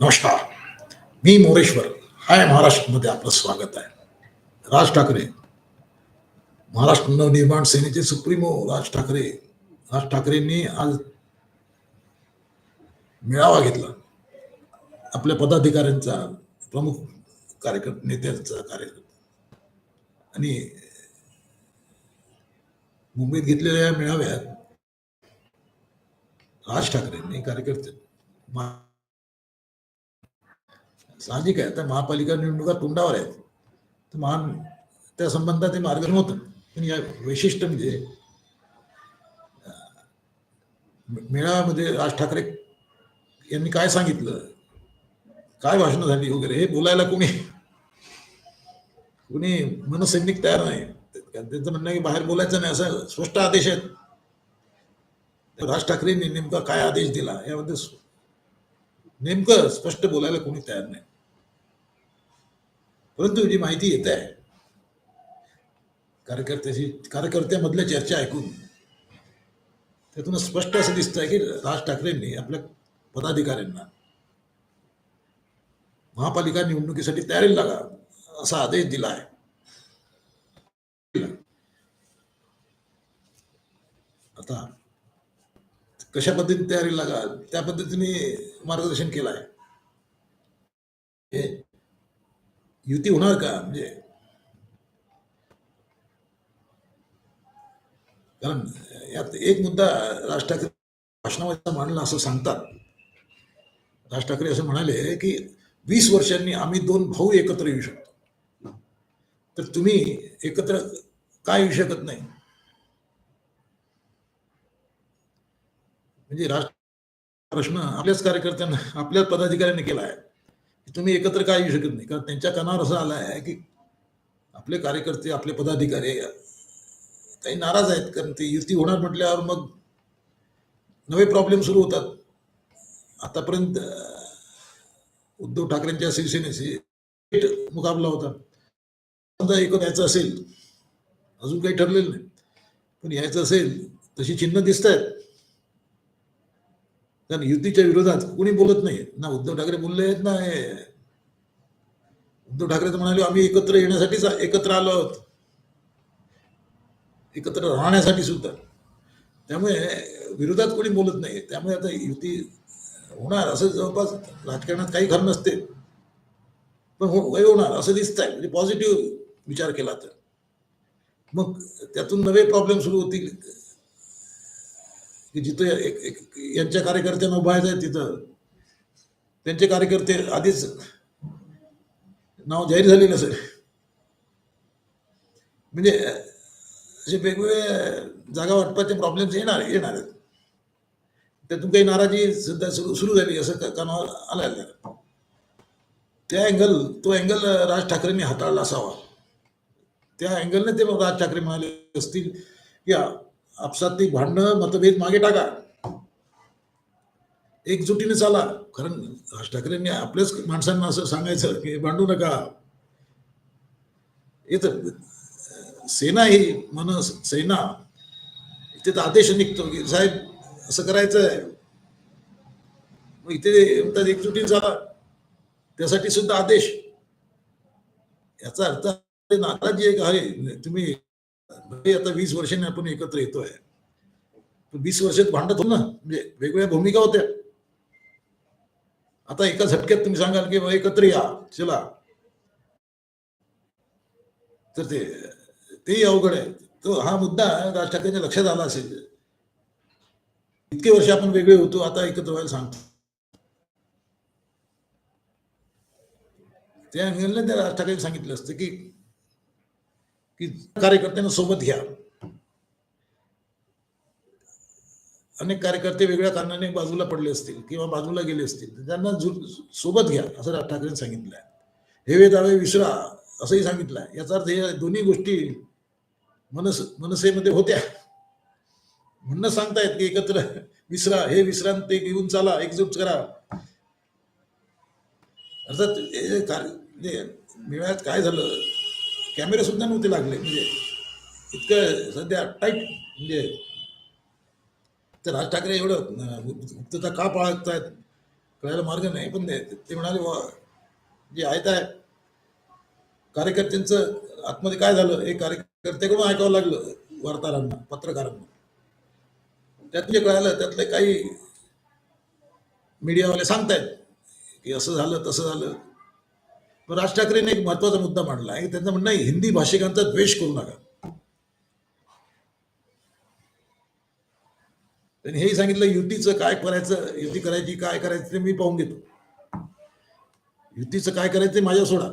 नमस्कार. मी मोरेश्वर. हाय महाराष्ट्रमध्ये आपलं स्वागत आहे. राज ठाकरे. महाराष्ट्र नवनिर्माण सेनेचे सुप्रीमो राज ठाकरे. राज ठाकरेंनी आज मेळावा घेतला. आपल्या पदाधिकाऱ्यांचा प्रमुख कार्यकर्ते नेत्यांचा कार्यकर्ता. आणि मुंबईत घेतलेल्या या मेळाव्यात राज ठाकरेंनी कार्यकर्ते मा- साहजिक आहे. आता महापालिका निवडणुका तोंडावर आहेत. तर महान त्या संबंधात ते मार्गदर्शन होतं. पण या वैशिष्ट्य म्हणजे मेळाव्यामध्ये राज ठाकरे यांनी काय सांगितलं? काय भाषणं झाली वगैरे? हे बोलायला कोणी कोणी मनसैनिक तयार नाही. त्यांचं म्हणणं की बाहेर बोलायचं नाही असं स्पष्ट आदेश आहेत. राज ठाकरेंनी नेमका काय आदेश दिला? यामध्ये नेमकं स्पष्ट बोलायला कोणी तयार नाही. परंतु जी माहिती येत आहे कार्यकर्त्याची कार्यकर्त्यामधल्या चर्चा ऐकून त्यातून स्पष्ट असं दिसतंय की राज ठाकरेंनी आपल्या पदाधिकाऱ्यांना महापालिका निवडणुकीसाठी तयारी लागा असा आदेश दिला आहे. आता कशा पद्धतीने तयारी लागा त्या पद्धतीने मार्गदर्शन केलं आहे? हे युती होणार का? म्हणजे कारण यात एक मुद्दा राज ठाकरे भाषणामध्ये मांडला असं सांगतात. राज ठाकरे असं म्हणाले की वीस वर्षांनी आम्ही दोन भाऊ एकत्र येऊ शकतो. तर तुम्ही एकत्र काय येऊ शकत नाही? म्हणजे राज प्रश्न आपल्याच कार्यकर्त्यांना आपल्याच पदाधिकाऱ्यांनी केला आहे. तुम्ही एकत्र काय येऊ शकत नाही. कारण त्यांच्या कानावर असं आलं आहे की आपले कार्यकर्ते आपले पदाधिकारी काही नाराज आहेत. कारण ते युती होणार म्हटल्यावर मग नवे प्रॉब्लेम सुरू होतात. आतापर्यंत उद्धव ठाकरेंच्या शिवसेनेशी थेट मुकाबला होता. समजा एकूण यायचं असेल अजून काही ठरलेलं नाही. पण यायचं असेल तशी चिन्ह दिसत आहेत कारण युतीच्या विरोधात कोणी बोलत नाही ना उद्धव ठाकरे बोलले आहेत ना हे. उद्धव ठाकरे तर म्हणाले आम्ही एकत्र येण्यासाठीच एकत्र आलो आहोत. एकत्र राहण्यासाठी सुद्धा. त्यामुळे विरोधात कोणी बोलत नाही त्यामुळे आता युती होणार असं जवळपास राजकारणात काही खरं नसते. पण हो होणार असं दिसत आहे म्हणजे पॉझिटिव्ह विचार केला तर. मग त्यातून नवे प्रॉब्लेम सुरू होतील. की जिथं एक एक यांच्या कार्यकर्त्यांना उभायचं आहे तिथं. त्यांचे कार्यकर्ते आधीच नाव जाहीर झालेलं असेल. म्हणजे असे वेगवेगळे जागा वाटपाचे प्रॉब्लेम्स येणार येणार आहेत. त्यातून काही नाराजी सध्या सुरू सुरू झाली असं कानावर आलं त्या अँगल तो अँगल राज ठाकरेंनी हाताळला असावा. त्या अँगलने ते मग राज ठाकरे म्हणाले असतील या आपसातली भांडणं मतभेद मागे टाका. एकजुटीने चाला. कारण राज ठाकरेंनी आपल्याच माणसांना असं सांगायचं की भांडू नका. येत सेना ही मन सेना. इथे तर आदेश निघतो की साहेब असं करायचं आहे मग इथे म्हणतात एकजुटीने चाला. त्यासाठी सुद्धा आदेश. याचा अर्थ नाराजी एक आहे. तुम्ही आता वीस वर्षांनी आपण एकत्र येतोय. वीस वर्षात भांडत हो ना म्हणजे वेगवेगळ्या भूमिका होत्या. आता एका झटक्यात तुम्ही सांगाल की एकत्र या चला. तर ते तेही अवघड आहे. तो हा मुद्दा राज ठाकरेंच्या लक्षात आला असेल. इतके वर्ष आपण वेगळे होतो आता एकत्र व्हायला सांगतो. त्या अँगलने त्या राज ठाकरे सांगितलं असतं की की कार्यकर्त्यांना सोबत घ्या. अनेक कार्यकर्ते वेगळ्या कारणाने बाजूला पडले असतील किंवा बाजूला गेले असतील त्यांना सोबत घ्या असं राज ठाकरेंनी सांगितलं आहे हेवे दावे विसरा असंही सांगितलं आहे याचा अर्थ हे दोन्ही गोष्टी मनस मनसेमध्ये होत्या. म्हणणं सांगतायत की एकत्र विसरा हे विश्रांती घेऊन चाला एकजूट करा. अर्थात कार्य मेळ्यात काय झालं? कॅमेरेसुद्धा नव्हते लागले. म्हणजे इतकं सध्या टाईट म्हणजे तर राज ठाकरे एवढं गुप्तता का पाळत आहेत कळायला मार्ग नाही पण ते म्हणाले वा जे आहेत आहे कार्यकर्त्यांचं आतमध्ये काय झालं? हे कार्यकर्त्याकडून ऐकावं लागलं वार्ताहरांना पत्रकारांना. त्यात जे कळालं त्यातले काही मीडियावाले सांगतायत की असं झालं तसं झालं. राज ठाकरेंनी एक महत्त्वाचा मुद्दा मांडला आहे. त्यांचं म्हणणं आहे हिंदी भाषिकांचा द्वेष करू नका. त्यांनी हेही सांगितलं युतीचं काय करायचं युती करायची काय करायचं ते मी पाहून घेतो. युतीचं काय करायचं ते माझ्या सोडा.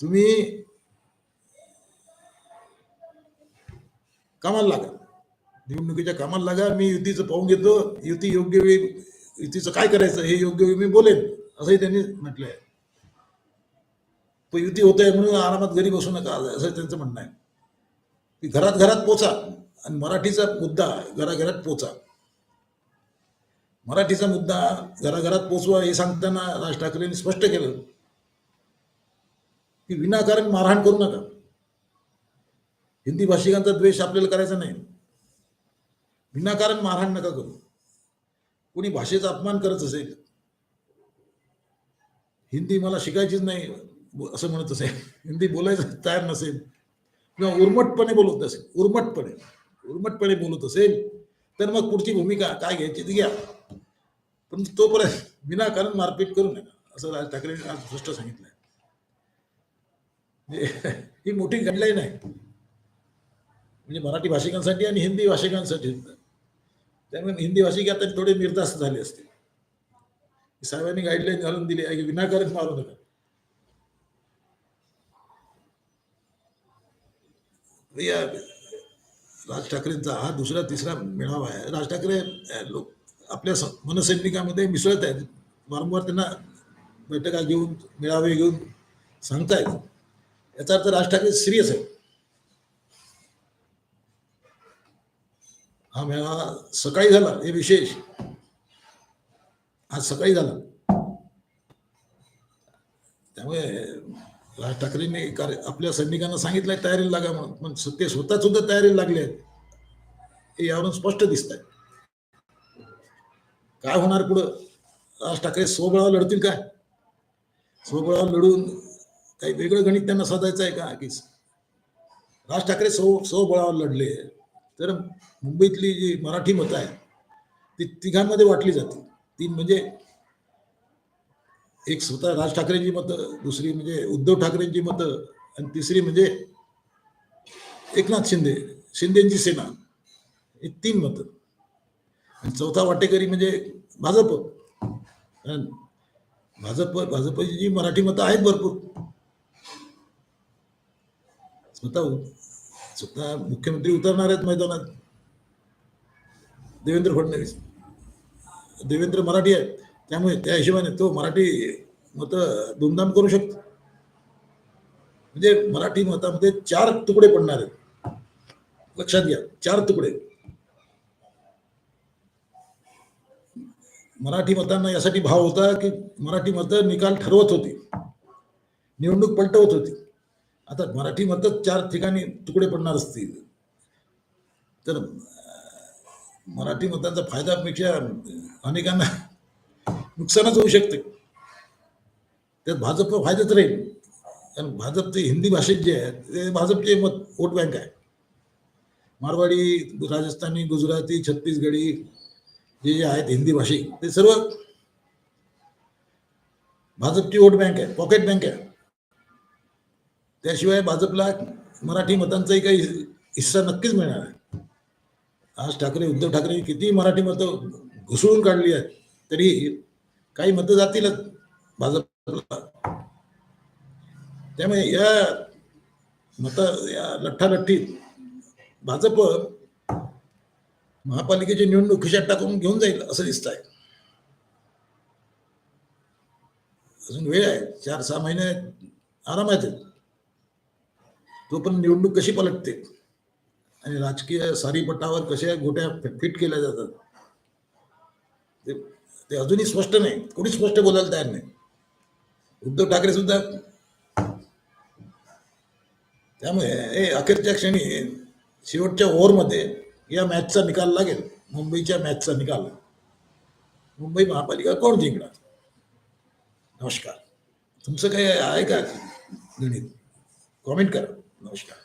तुम्ही कामाला लागा. निवडणुकीच्या कामाला लागा मी युतीचं पाहून घेतो. युती योग्य वेळी युतीचं काय करायचं हे योग्य वेळी मी बोलेन असंही त्यांनी म्हटलंय. पण युती होत आहे म्हणून आरामात घरी बसू नका असं त्यांचं म्हणणं आहे. की घरात घरात पोचा आणि मराठीचा मुद्दा घराघरात पोचा. मराठीचा मुद्दा घराघरात पोचवा हे सांगताना राज ठाकरेंनी स्पष्ट केलं. की विनाकारण मारहाण करू नका. हिंदी भाषिकांचा द्वेष आपल्याला करायचा नाही. विनाकारण मारहाण नका करू. कोणी भाषेचा अपमान करत असेल हिंदी मला शिकायचीच नाही. असं म्हणत असे. हिंदी बोलायचं तयार नसेल. किंवा उर्मटपणे बोलत असेल. उर्मटपणे. उर्मटपणे बोलत असेल तर मग पुढची भूमिका काय घ्यायची ती घ्या. पण तोपर्यंत विनाकारण मारपीट करू नका. असं राज ठाकरेंनी आज स्पष्ट सांगितलंय. म्हणजे ही मोठी गाईडलाईन आहे. म्हणजे मराठी भाषिकांसाठी आणि हिंदी भाषिकांसाठी. त्यामुळे हिंदी भाषिक आता थोडे निर्धास्त झाले असतील. साहेबांनी गाईडलाईन घालून दिली आहे की विनाकारण मारू नका. या राज ठाकरेंचा हा दुसरा तिसरा मेळावा आहे. राज ठाकरे लोक आपल्या स- मनसैनिकामध्ये मिसळत आहेत. वारंवार त्यांना बैठका घेऊन मेळावे घेऊन सांगतायत. याचा अर्थ राज ठाकरे सिरियस आहे हा मेळावा सकाळी झाला हे विशेष. आज सकाळी झाला. त्यामुळे राज ठाकरेंनी कार्य आपल्या सैनिकांना सांगितलंय तयारीला लागा म्हणून. पण ते स्वतः सुद्धा तयारीला लागले आहेत. हे यावरून स्पष्ट दिसत आहे काय होणार पुढं? राज ठाकरे स्वबळावर लढतील काय? स्वबळावर लढून काही वेगळं गणित त्यांना साधायचं आहे का? की राज ठाकरे स्व स्वबळावर लढले. तर मुंबईतली जी मराठी मतं आहे ती तिघांमध्ये वाटली जाते तीन म्हणजे एक स्वतः राज ठाकरेंची मतं दुसरी म्हणजे उद्धव ठाकरेंची मतं आणि तिसरी म्हणजे एकनाथ शिंदे शिंदेची सेना ही तीन मतं. आणि चौथा वाटेकरी म्हणजे भाजप. कारण भाजप भाजपची जी मराठी मतं आहेत भरपूर. स्वतः स्वतः मुख्यमंत्री उतरणार आहेत मैदानात. देवेंद्र फडणवीस. देवेंद्र मराठी आहेत. त्यामुळे त्या हिशोबाने तो मराठी मतं धुमधाम करू शकतो. म्हणजे मराठी मतामध्ये चार तुकडे पडणार आहेत. लक्षात घ्या चार तुकडे. मराठी मतांना यासाठी भाव होता की मराठी मतं निकाल ठरवत होती. निवडणूक पलटवत होती. आता मराठी मतं चार ठिकाणी तुकडे पडणार असतील. तर मराठी मतांचा फायदापेक्षा अनेकांना नुकसानच होऊ शकते. त्यात भाजप फायद्यात राहील. कारण भाजपचे हिंदी भाषेत जे आहेत ते भाजपचे मत वोट बँक आहे. मारवाडी राजस्थानी गुजराती छत्तीसगडी जे जे आहेत हिंदी भाषिक ते सर्व भाजपची वोट बँक आहे पॉकेट बँक आहे. त्याशिवाय भाजपला मराठी मतांचाही काही हिस्सा नक्कीच मिळणार आहे आज ठाकरे उद्धव ठाकरे किती मराठी मतं घुसळून काढली आहेत तरी काही मतं जातीलच भाजपला. त्यामुळे या मत या लठ्ठालठ्ठीत भाजप महापालिकेची निवडणूक खिशात टाकून घेऊन जाईल असं दिसत आहे अजून वेळ आहे. चार सहा महिने आरामात आहेत. तो पण निवडणूक कशी पलटते? आणि राजकीय सारीपटावर कशा गोट्या फिट केल्या जातात? ते ते अजूनही स्पष्ट नाही. कोणी स्पष्ट बोलायला तयार नाही. उद्धव ठाकरे सुद्धा. त्यामुळे हे अखेरच्या क्षणी शेवटच्या ओव्हरमध्ये या मॅचचा निकाल लागेल. मुंबईच्या मॅचचा निकाल. मुंबई महापालिका कोण जिंकणार? नमस्कार. तुमचं काही आहे का गणित? कॉमेंट करा. नमस्कार.